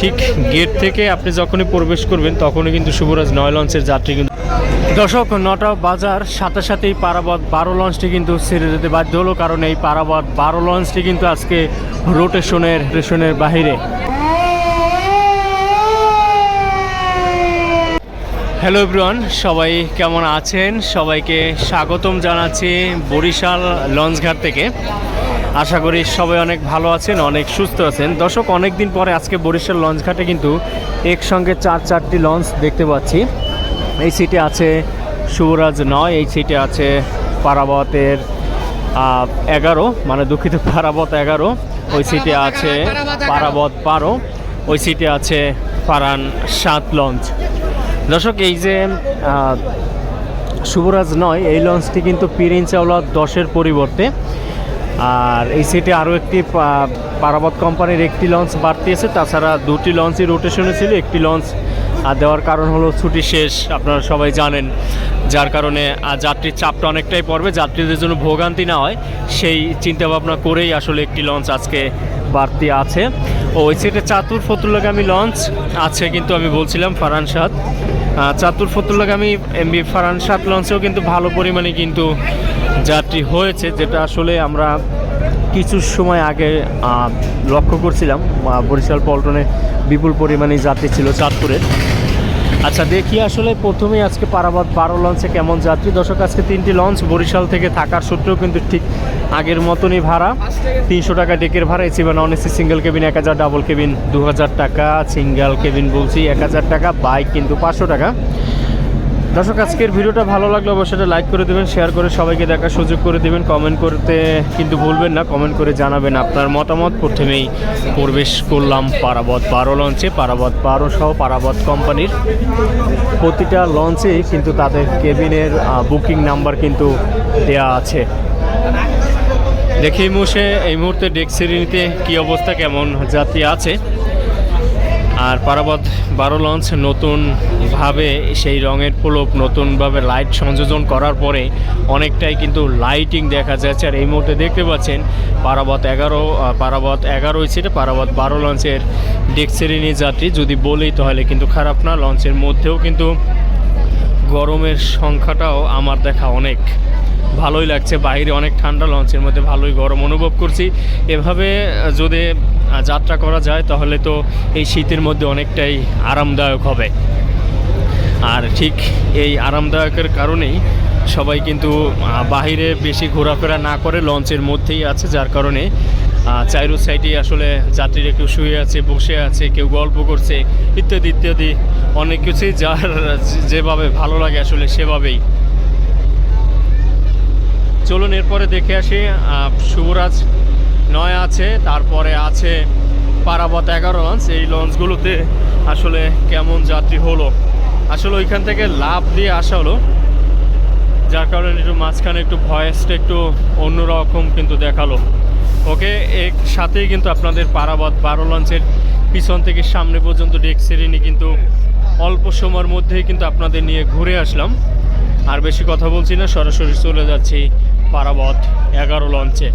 ঠিক গেট থেকে আপনি যখনই প্রবেশ করবেন, তখনই কিন্তু শুভরাজ নয় লঞ্চের যাত্রী কিন্তু দর্শক, নটা বাজার, সাথে সাথেই পারাবত বারো লঞ্চটি কিন্তু ছেড়ে যেতে বাধ্য হলো, কারণ এই পারাবত বারো লঞ্চটি কিন্তু আজকে রোটেশনের রেশনের বাহিরে। হ্যালো এভরিওয়ান সবাই কেমন আছেন? সবাইকে স্বাগতম জানাচ্ছি বরিশাল লঞ্চঘাট থেকে। আশা করি সবাই অনেক ভালো আছেন অনেক সুস্থ আছেন। দর্শক অনেক দিন পরে আজকে বরিশাল লঞ্চ লঞ্চঘাটে কিন্তু একসঙ্গে চার চারটি লঞ্চ দেখতে পাচ্ছি। এই সিটে আছে শুভরাজ নয় এই সিটে আছে পারাবতের এগারো মানে দুঃখিত পারাবত এগারো ওই সিটে আছে পারাবত বারো ওই সিটে আছে ফারান সাত লঞ্চ। দর্শক এই যে শুভরাজ নয় এই লঞ্চটি কিন্তু পিরিন চাওলা দশের পরিবর্তে। আর এই সেটে আরও একটি পারাবত কোম্পানির একটি লঞ্চ বাড়তি আছে। তাছাড়া দুটি লঞ্চই রোটেশনে ছিল। একটি লঞ্চ দেওয়ার কারণ হলো ছুটি শেষ, আপনারা সবাই জানেন। যার কারণে যাত্রীর চাপটা অনেকটাই পড়বে। যাত্রীদের জন্য ভোগান্তি না হয়। সেই চিন্তাভাবনা করেই আসলে একটি লঞ্চ আজকে বাড়তি আছে। ওই সাইডে চাতুর ফতুল্লাগামী লঞ্চ আছে কিন্তু আমি বলছিলাম ফারানসাদ চাতুর ফতুল্লাগামী এমবি ফারানসাদ লঞ্চেও কিন্তু ভালো পরিমাণে কিন্তু যাত্রী হয়েছে, যেটা আসলে আমরা কিছু সময় আগে লক্ষ্য করছিলাম। বরিশাল পল্টনে বিপুল পরিমাণে যাত্রী ছিল চাঁদপুরের আচ্ছা দেখি আসলে প্রথমেই আজকে পারাবাদ বারো লঞ্চে কেমন যাত্রী। দর্শক, আজকে তিনটি লঞ্চ, বরিশাল থেকে থাকার সূত্রেও কিন্তু ঠিক আগের মতনই ভাড়া। তিনশো টাকা ডেকের ভাড়া, এসি বা নন এসি সিঙ্গেল কেবিন এক হাজার ডাবল কেবিন দু হাজার টাকা সিঙ্গেল কেবিন বলছি, এক হাজার টাকা বাইক কিন্তু পাঁচশো টাকা। দর্শক, আজকের ভিডিওটা ভালো লাগলে অবশ্যই লাইক করে দেবেন শেয়ার করে সবাইকে দেখার সুযোগ করে দেবেন। কমেন্ট করতে কিন্তু ভুলবেন না কমেন্ট করে জানাবেন আপনার মতামত। প্রথমেই প্রবেশ করলাম পারাবত বারো লঞ্চে, পারাবত বারো সহ পারাবত কোম্পানির প্রতিটা লঞ্চে কিন্তু তাদের কেবিনের বুকিং নাম্বার কিন্তু দেয়া আছে। দেখি মুসে এই মুহূর্তে ডেক শ্রেণীতে কী অবস্থা, কেমন যাত্রী আছে। আর পারাবত বারো লঞ্চ নতুনভাবে সেই রঙের প্রলোপ নতুনভাবে লাইট সংযোজন করার পরে অনেকটাই কিন্তু লাইটিং দেখা যাচ্ছে। আর এই মুহূর্তে দেখতে পাচ্ছেন পারাবত এগারো পারাবত এগারো সিটে পারাবত বারো লঞ্চের ডেক শ্রেণি যাত্রী। যদি বলি তাহলে কিন্তু খারাপ না, লঞ্চের মধ্যেও কিন্তু গরমের সংখ্যাটাও আমার দেখা অনেক। ভালোই লাগছে। বাইরে অনেক ঠান্ডা, লঞ্চের মধ্যে ভালোই গরম অনুভব করছি। এভাবে যদি যাত্রা করা যায়, তাহলে তো এই শীতের মধ্যে অনেকটাই আরামদায়ক হবে। আর ঠিক এই আরামদায়কের কারণেই সবাই কিন্তু বাহিরে বেশি ঘোরাফেরা না করে লঞ্চের মধ্যেই আছে। যার কারণে চাইরো সাইডে আসলে যাত্রীরা কেউ শুয়ে আছে, বসে আছে, কেউ গল্প করছে, ইত্যাদি ইত্যাদি। অনেক কিছুই যার যেভাবে ভালো লাগে আসলে সেভাবেই। চলুন এরপরে দেখে আসি শুভরাজ নয় আছে, তারপরে আছে পারাবত এগারো লঞ্চ এই লঞ্চগুলোতে আসলে কেমন যাত্রী হলো? আসলে ওইখান থেকে লাভ দিয়ে আসা হলো। যার কারণে একটু মাঝখানে একটু ভয়েসটা একটু অন্যরকম কিন্তু দেখাল। ওকে, এর সাথেই কিন্তু আপনাদের পারাবত বারো লঞ্চের পিছন থেকে সামনে পর্যন্ত ডেক শ্রেণি কিন্তু অল্প সময়ের মধ্যেই কিন্তু আপনাদের নিয়ে ঘুরে আসলাম। আর বেশি কথা বলছি না, সরাসরি চলে যাচ্ছি পারাবত এগারো লঞ্চে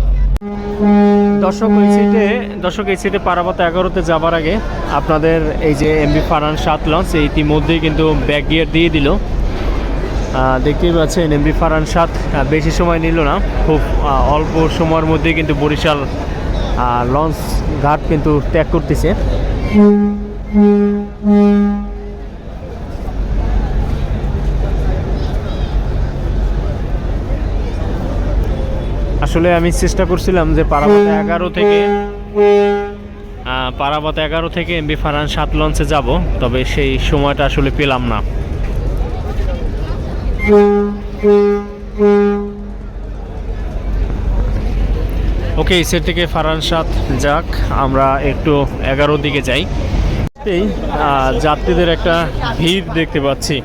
দর্শক, এই সিটে দর্শক, এই সিটে পারাবত এগারোতে যাবার আগে আপনাদের এই যে এমবি ফারান সাত লঞ্চ ইতিমধ্যেই কিন্তু ব্যাক গিয়ার দিয়ে দিল। দেখতেই পাচ্ছেন এমবি ফারান সাত বেশি সময় নিল না। খুব অল্প সময়ের মধ্যেই কিন্তু বরিশাল লঞ্চ ঘাট কিন্তু ত্যাগ করতেছে। আসলে আমি চেষ্টা করছিলাম যে পারাবত এগারো থেকে পারাবত এগারো থেকে এমবি ফারান সাত লঞ্চে যাব, তবে সেই সময়টা আসলে পেলাম না। ওকে সেট থেকে ফারান সাত যাক, আমরা একটু এগারোর দিকে যাই। এই যাত্রীদের একটা ভিড় দেখতে পাচ্ছি।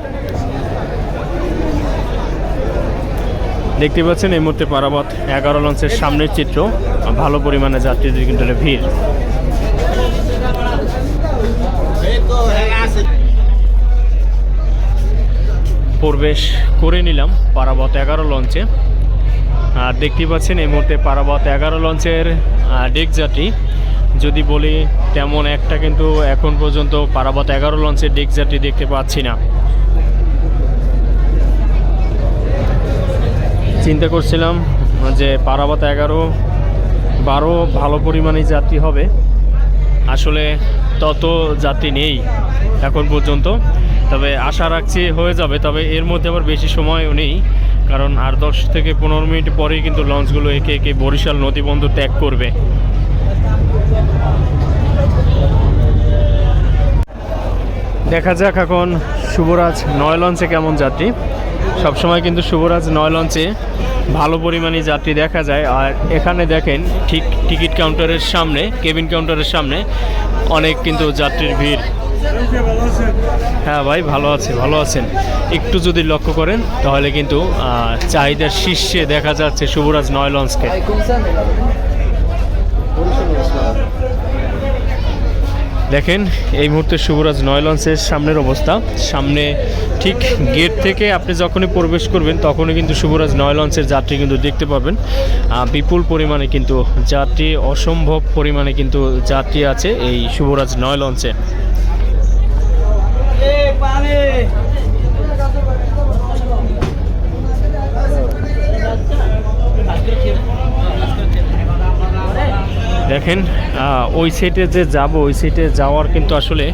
দেখতে পাচ্ছেন এই মুহূর্তে পারাবত এগারো লঞ্চের সামনের চিত্র। ভালো পরিমাণে যাত্রীদের কিন্তু ভিড়। প্রবেশ করে নিলাম পারাবত এগারো লঞ্চে। আর দেখতে পাচ্ছেন এই মুহূর্তে পারাবত এগারো লঞ্চের ডেক যাত্রী। যদি বলি, তেমন একটা কিন্তু এখন পর্যন্ত পারাবত এগারো লঞ্চের ডেক যাত্রী দেখতে পাচ্ছি না। চিন্তা করছিলাম যে পারাবাত এগারো, বারো ভালো পরিমাণে যাত্রী হবে। আসলে তত যাত্রী নেই এখন পর্যন্ত। তবে আশা রাখছি হয়ে যাবে, তবে এর মধ্যে আবার বেশি সময়ও নেই। কারণ আর দশ থেকে পনেরো মিনিট পরেই কিন্তু লঞ্চগুলো একে একে বরিশাল নদীবন্দর ত্যাগ করবে। দেখা যাক এখন শুভরাজ নয় লঞ্চে কেমন যাত্রী। সবসময় কিন্তু শুভরাজ নয় লঞ্চে ভালো পরিমাণে যাত্রী দেখা যায়। আর এখানে দেখেন ঠিক টিকিট কাউন্টারের সামনে, কেবিন কাউন্টারের সামনে অনেক কিন্তু যাত্রীর ভিড়। হ্যাঁ ভাই, ভালো আছে, ভালো আছেন। একটু যদি লক্ষ্য করেন, তাহলে কিন্তু চাহিদার শীর্ষে দেখা যাচ্ছে শুভরাজ নয় লঞ্চকে। দেখেন, এই মুহূর্তে শুভরাজ নয় লঞ্চের সামনের অবস্থা। সামনে ঠিক গেট থেকে আপনি যখনই প্রবেশ করবেন, তখনই কিন্তু শুভরাজ নয় লঞ্চের যাত্রী কিন্তু দেখতে পাবেন। বিপুল পরিমাণে কিন্তু যাত্রী, অসম্ভব পরিমাণে কিন্তু যাত্রী আছে এই শুভরাজ নয় লঞ্চে। দেখেন ওই সাইডে যে যাব, ওই সাইডে যাওয়ার কিন্তু আসলে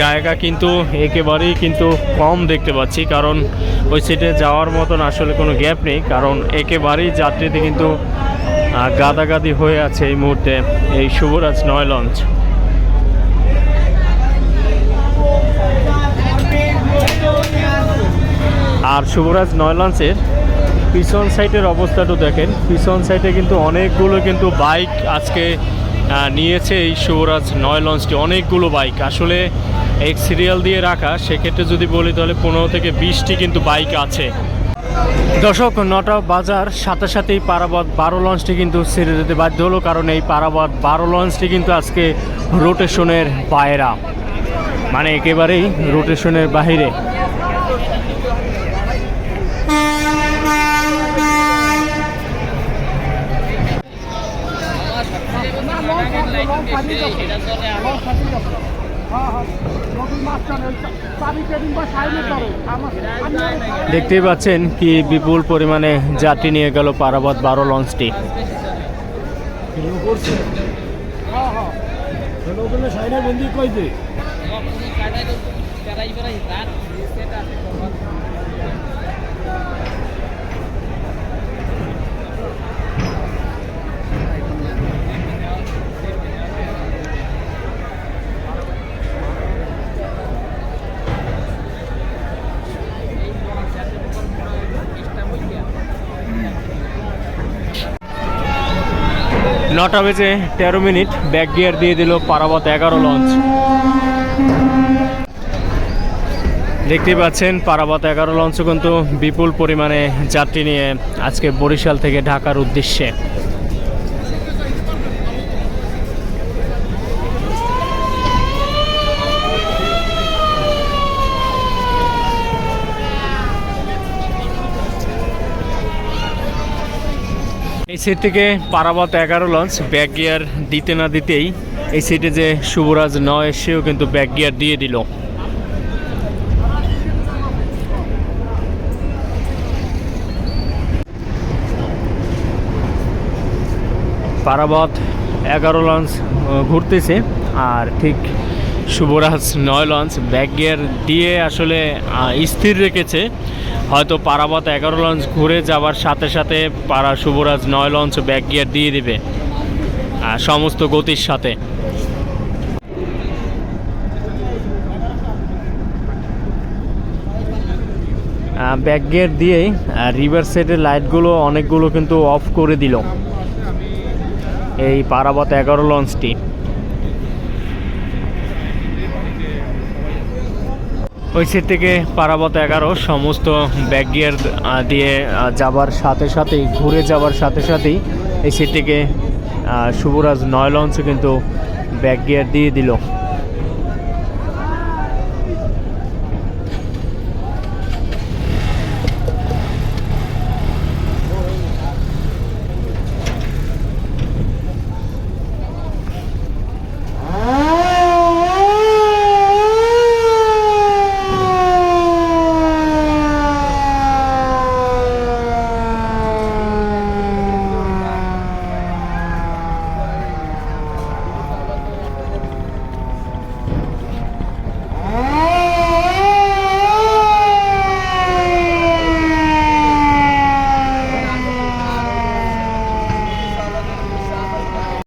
জায়গা কিন্তু একেবারেই কিন্তু কম দেখতে পাচ্ছি। কারণ ওই সাইডে যাওয়ার মতন আসলে কোনো গ্যাপ নেই, কারণ একেবারেই যাত্রীতে কিন্তু গাদাগাদি হয়ে আছে এই মুহূর্তে এই শুভরাজ নয় লঞ্চ। আর শুভরাজ নয় লঞ্চের পিছন সাইডের অবস্থাটা দেখেন। পিছন সাইডে কিন্তু অনেকগুলো কিন্তু বাইক আজকে নিয়েছে এই শুভরাজ নয় লঞ্চটি। অনেকগুলো বাইক। আসলে এক সিরিয়াল দিয়ে রাখা, সেক্ষেত্রে যদি বলি তাহলে পনেরো থেকে বিশটি কিন্তু বাইক আছে। দর্শক, নটা বাজার, সাথে সাথেই পারাবাদ বারো লঞ্চটি কিন্তু ছেড়ে দিতে বাধ্য হলো, কারণ এই পারাবাদ বারো লঞ্চটি কিন্তু আজকে রোটেশনের বাইরা। মানে একেবারেই রোটেশনের বাহিরে দেখতেই পাচ্ছেন কি বিপুল পরিমাণে যাত্রী নিয়ে গেল পারাবত বারো লঞ্চটি। নটা বেজে তেরো মিনিট ব্যাক গিয়ার দিয়ে দিল পারাবত এগারো লঞ্চ দেখতে পাচ্ছেন, পারাবত এগারো লঞ্চ কিন্তু বিপুল পরিমাণে যাত্রী নিয়ে আজকে বরিশাল থেকে ঢাকার উদ্দেশ্যে। সিট থেকে পারাবত এগারো লঞ্চ ব্যাক গিয়ার দিতে না দিতেই এই সিটে যে শুভরাজ নয়, সেও কিন্তু ব্যাক গিয়ার দিয়ে দিল। পারাবত এগারো লঞ্চ ঘুরতেছে, আর ঠিক শুভরাজ নয় লঞ্চ ব্যাক গিয়ার দিয়ে আসলে স্থির রেখেছে। হয়তো পারাবত এগারো লঞ্চ ঘুরে যাওয়ার সাথে সাথে পারা শুভরাজ নয় লঞ্চ ব্যাক গিয়ার দিয়ে দেবে সমস্ত গতির সাথে। ব্যাক গিয়ার দিয়েই রিভার সাইডের লাইটগুলো, অনেকগুলো কিন্তু অফ করে দিল। এই পারাবত এগারো লঞ্চটি। ওই সেট থেকে পারাবত এগারো, সমস্ত ব্যাক গিয়ার দিয়ে যাবার সাথে সাথেই, ঘুরে যাবার সাথে সাথেই এই সেট থেকে শুভরাজ নয় লঞ্চে কিন্তু ব্যাক গিয়ার দিয়ে দিল।